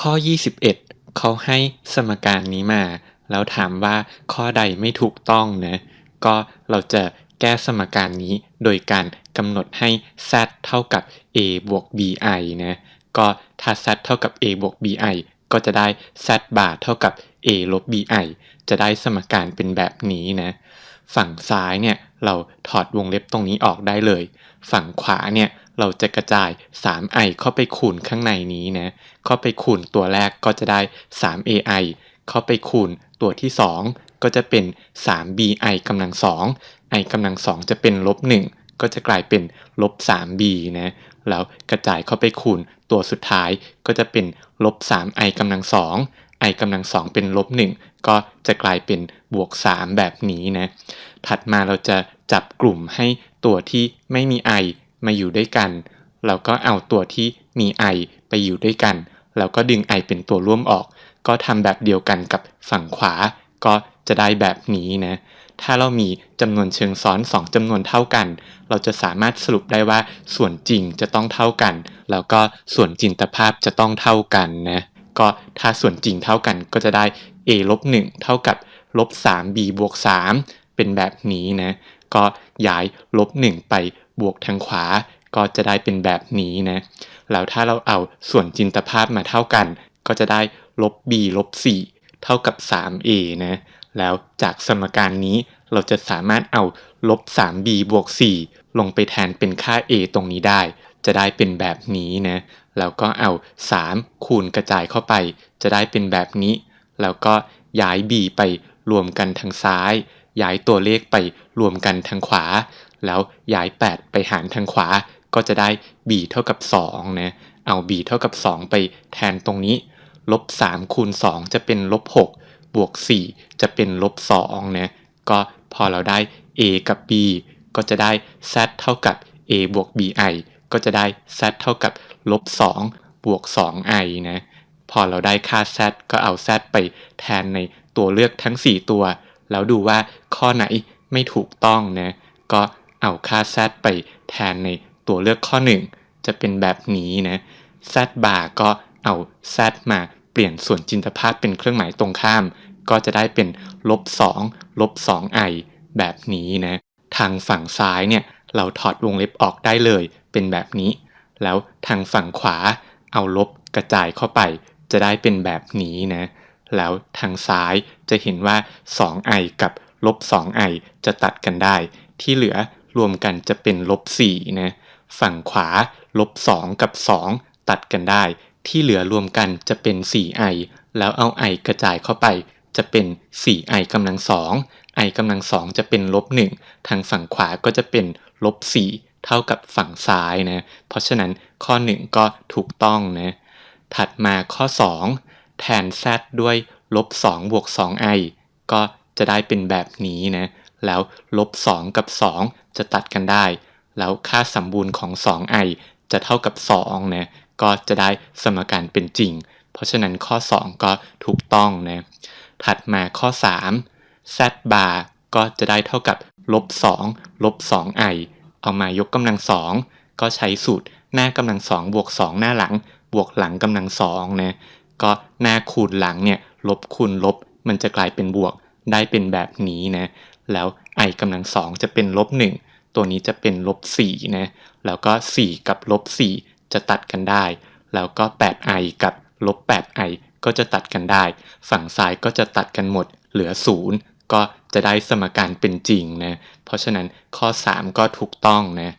ข้อ 21 เขาให้สมการนี้มา แล้วถามว่าข้อใดไม่ถูกต้องนะก็เราจะแก้สมการนี้โดยการกำหนดให้ z เท่ากับ a บวก bi นะก็ถ้า z เท่ากับ a บวก bi ก็จะได้ z บาร์เท่ากับ a ลบ bi จะได้สมการเป็นแบบนี้นะ ฝั่งซ้ายเนี่ยเราถอดวงเล็บตรงนี้ออกได้เลย ฝั่งขวาเนี่ย เราจะกระจาย 3i เข้าไปคูณข้างในนี้นะ เข้าไปคูณตัวแรกก็จะได้ 3ai เข้าไปคูณตัวที่ 2 ก็จะเป็น 3bi กำลัง 2 i กำลัง 2 จะเป็นลบ 1 ก็จะกลายเป็นลบ 3b นะ แล้วกระจายเข้าไปคูณตัวสุดท้ายก็จะเป็นลบ 3i กำลัง 2 i กำลัง2เป็นลบ1ก็จะกลายเป็นบวก3แบบนี้นะ ถัดมาเราจะจับกลุ่มให้ตัวที่ไม่มี i มาอยู่ด้วยกัน เราก็เอาตัวที่มี i ไปอยู่ด้วยกัน แล้วก็ดึง i เป็นตัวร่วมออก ก็ทำแบบเดียวกันกับฝั่งขวา ก็จะได้แบบนี้นะ ถ้าเรามีจำนวนเชิงซ้อน 2จำนวนเท่ากัน เราจะสามารถสรุปได้ว่าส่วนจริงจะต้องเท่ากัน แล้วก็ส่วนจินตภาพจะต้องเท่ากันนะ ก็ถ้าส่วนจริงเท่ากันก็จะได้ a ลบ1เท่ากับลบ 3b บวก3เป็นแบบนี้นะ ก็ย้ายลบ 1 ไป บวกทางขวาก็จะได้เป็นแบบนี้นะ แล้วถ้าเราเอาส่วนจินตภาพมาเท่ากัน ก็จะได้ลบ b ลบ 4 เท่ากับ 3a นะ แล้วจากสมการนี้เราจะสามารถเอาลบ 3b บวก 4 ลงไปแทนเป็นค่า a ตรงนี้ได้ จะได้เป็นแบบนี้นะ แล้วก็เอา 3 คูณกระจายเข้าไป จะได้เป็นแบบนี้ แล้วก็ย้าย b ไปรวมกันทางซ้าย ย้ายตัวเลขไปรวมกันทางขวา แล้วย้าย 8 ไปหารทางขวาก็จะได้ b เท่ากับ2นะเอา b เท่ากับ 2 ไปแทนตรงนี้ลบ3คูณ 2 จะเป็นลบ6บวก 4 จะเป็นลบ2นะก็พอเราได้ a กับ b ก็จะได้ z เท่ากับ a บวก bi ก็จะได้ z เท่ากับลบ2บวก 2i นะ พอเราได้ค่า z ก็เอา z ไปแทนในตัวเลือกทั้ง 4 ตัว แล้วดูว่าข้อไหนไม่ถูกต้องนะ ก็ เอาค่า z ไปแทนในตัวเลือกข้อ 1 จะเป็นแบบนี้นะ z บาร์ก็เอา z มาเปลี่ยนส่วนจินตภาพเป็นเครื่องหมายตรงข้าม ก็จะได้เป็นลบ2ลบ 2i แบบนี้นะ ทางฝั่งซ้ายเนี่ยเราถอดวงเล็บออกได้เลยเป็นแบบนี้ แล้วทางฝั่งขวาเอาลบกระจายเข้าไป จะได้เป็นแบบนี้นะ แล้วทางซ้ายจะเห็นว่า 2i กับลบ 2i จะตัดกันได้ ที่เหลือ รวมกันจะเป็นลบ4นะฝั่งขวาลบ2กับ 2 ตัดกันได้ ที่เหลือรวมกันจะเป็น 4i แล้วเอา i กระจายเข้าไปจะเป็น 4i กำลัง2 i กำลัง2จะเป็นลบ1ทางฝั่งขวาก็จะเป็นลบ4เท่ากับฝั่งซ้ายนะ เพราะฉะนั้นข้อ 1 ก็ถูกต้องนะ ถัดมาข้อ 2 แทน z ด้วยลบ2บวก 2i ก็จะได้เป็นแบบนี้นะ แล้วลบ 2 กับ 2 จะตัดกันได้ แล้วค่าสมบูรณ์ของ 2i จะเท่ากับ2นะก็จะได้สมการเป็นจริง เพราะฉะนั้นข้อ 2 ก็ถูกต้องนะถัดมาข้อ 3 z bar ก็จะได้เท่ากับลบ2ลบ 2i เอามายกกำลัง2ก็ใช้สูตรหน้ากำลัง2บวก 2 หน้าหลัง บวกหลังกำลัง2นะก็หน้าคูณหลังเนี่ยลบคูณลบมันจะกลายเป็นบวกได้เป็นแบบนี้นะ แล้ว i กำลัง2จะเป็นลบ1ตัวนี้จะเป็นลบ4นะแล้วก็ 4 กับลบ4จะตัดกันได้ แล้วก็ 8i กับลบ 8i ก็จะตัดกันได้ ฝั่งซ้ายก็จะตัดกันหมด เหลือ 0 ก็จะได้สมการเป็นจริงนะ เพราะฉะนั้นข้อ 3 ก็ถูกต้องนะ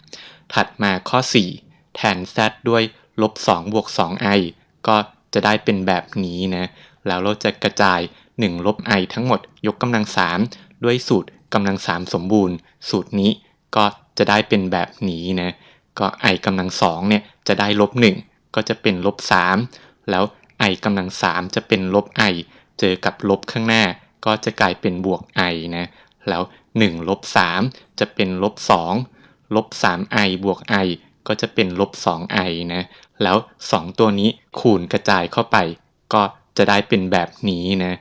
ถัดมาข้อ 4 แทน z ด้วยลบ2บวก 2i ก็จะได้เป็นแบบนี้นะ แล้วเราจะกระจาย 1 ลบ i ทั้งหมดยกกำลัง 3 ด้วยสูตร กำลัง3สมบูรณ์ สูตรนี้ก็จะได้เป็นแบบนี้นะก็ i กำลัง2เนี่ยจะได้ลบ1ก็จะเป็นลบ3แล้ว i กำลัง3จะเป็นลบ i เจอกับลบข้างหน้า ก็จะกลายเป็นบวก i นะแล้ว1ลบ3จะเป็นลบ2ลบ 3i บวก i ก็จะเป็นลบ 2i นะ แล้ว 2 ตัวนี้คูณกระจายเข้าไป ก็จะได้เป็นแบบนี้นะ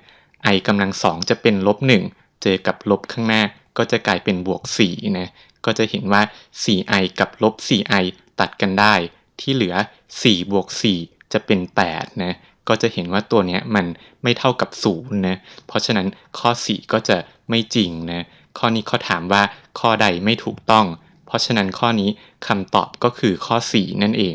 i กำลัง 2 จะเป็นลบ1 เจอกับลบข้างหน้าก็จะกลายเป็นบวก4นะ ก็จะเห็นว่า 4i กับลบ 4i ตัดกันได้ ที่เหลือ 4 บวก 4 จะเป็น 8 นะ ก็จะเห็นว่าตัวเนี้ยมันไม่เท่ากับศูนย์นะ เพราะฉะนั้นข้อ 4 ก็จะไม่จริงนะ ข้อนี้เขาถามว่าข้อใดไม่ถูกต้อง เพราะฉะนั้นข้อนี้คำตอบก็คือข้อ 4 นั่นเอง